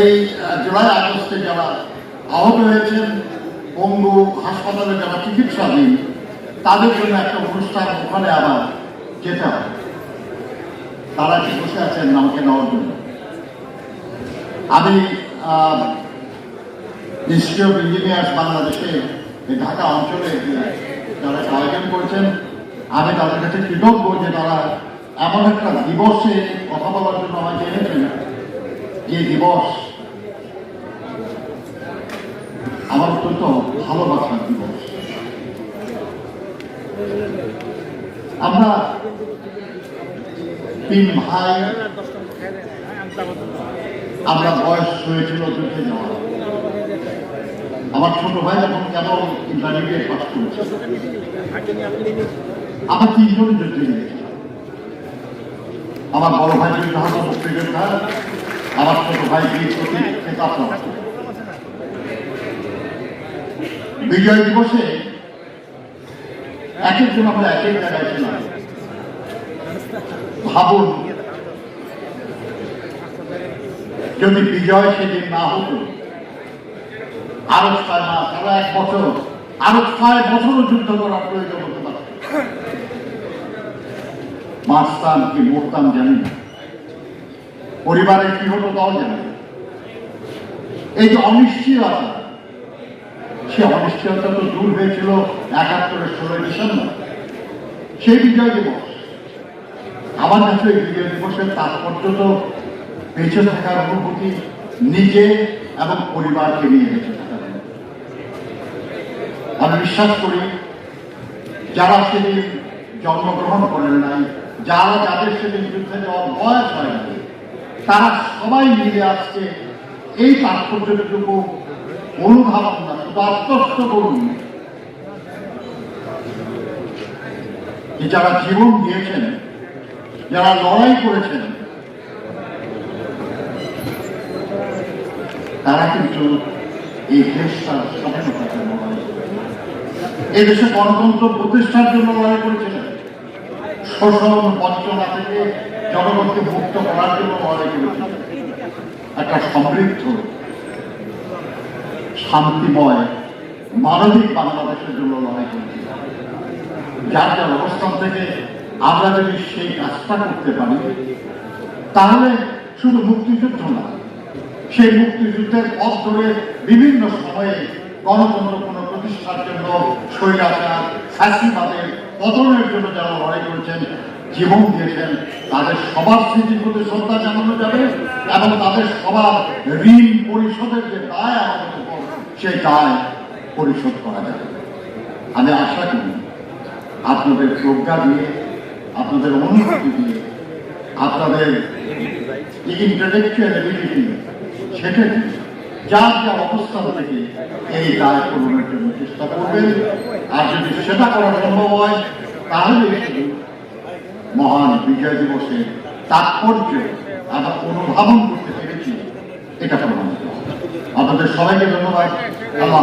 এই জুলাই আগস্টে যারা আহত হয়েছেন, পঙ্গু হাসপাতালে যারা চিকিৎসাধীন, তাদের জন্য একটা অনুষ্ঠান ওখানে আবার যেতে হবে। তারা কি বসে আছেন আমাকে নেওয়ার জন্য? আমি ইনস্টিটিউট অফ ইঞ্জিনিয়ার্স বাংলাদেশে ঢাকা অঞ্চলে যারা আয়োজন করেছেন, আমি তাদের কাছে কৃতজ্ঞ যে তারা এমন একটা দিবসে কথা বলার জন্য আমাকে এনেছেন যে দিবস আমার অত্যন্ত ভালোবাসার দিবস। আমরা তিন ভাই, আমরা বয়স হয়েছিল যুদ্ধে যাওয়া আমার ছোট ভাই যখন কেবল ইন্টারমিডিয়েট পাস করেছে? আমার তিনজন যুদ্ধে গিয়েছিল আমার বড় ভাই যুদ্ধ হাত মুক্তিযোদ্ধা আমার ছোট ভাই বীর প্রতীক। বিজয় দিবসে এক একজন আমরা এক এক জায়গায় ছিলাম ভাবুন, যদি বিজয় সেদিন না হতো, আরও ছয় মাস, আরও এক বছর, আরও ছয় বছরও যুদ্ধ করার প্রয়োজন হতে পারত মারতাম কি মরতাম জানি না। পরিবারের কি হতো তাও জানি এই যে অনিশ্চয়তা, সে অনিশ্চয়তা তো দূর হয়েছিল একাত্তরের ষোলোই ডিসেম্বর। সেই বিজয় দিবস। আমার কাছে এই বিজয় দিবসের তাৎপর্য তো বেঁচে থাকার অনুভূতি নিজে এবং পরিবারকে নিয়ে বেঁচে থাকার। আমি বিশ্বাস করি, যারা সেদিন জন্মগ্রহণ করেন নাই, যারা যাদের সেদিন যুদ্ধে যাওয়ার বয়স হয়নি, তারা সবাই মিলে আজকে এই তাৎপর্যটুকু অনুধাবন না শুধু করুন। যারা জীবন দিয়েছেন, যারা লড়াই করেছেন, তারা কিন্তু এই দেশটার স্বাধীনতার জন্য লড়াই করেছেন। এই দেশে গণতন্ত্র প্রতিষ্ঠার জন্য লড়াই করেছিলেন শোষণ বঞ্চনা থেকে জনগণকে মুক্ত করার জন্য লড়াই করেছিলেন একটা সমৃদ্ধ, শান্তিময়, মানবিক বাংলাদেশের জন্য লড়াই করেছিলেন যার যার অবস্থান থেকে আমরা যদি সেই কাজটা করতে পারি, তাহলে শুধু মুক্তিযুদ্ধ না, সেই মুক্তিযুদ্ধের পথ ধরে বিভিন্ন সময়ে গণতন্ত্র প্রতিষ্ঠার জন্য স্বৈরাচার, ফ্যাসিবাদের পতনের জন্য যারা লড়াই করেছেন, জীবন দিয়েছেন, তাদের সবার স্মৃতির প্রতি শ্রদ্ধা জানানো যাবে এবং তাদের সবার ঋণ পরিশোধের যে দায় আমাদের উপর সেই দায় পরিশোধ করা যাবে। আমি আশা করি আপনাদের প্রজ্ঞা দিয়ে, আপনাদের অনুভূতি দিয়ে, আপনাদের ইন্টালেকচুয়াল এবিলিটি সেটা দিয়ে যার যা অবস্থান থেকে এই দায় পূরণের জন্য চেষ্টা করবেন আর যদি সেটা করা সম্ভব হয়, তাহলে মহান বিজয় দিবসে তাৎপর্য আমরা অনুধাবন করতে পেরেছি, এটা প্রমাণিত আপনাদের সবাইকে ধন্যবাদ। আল্লাহ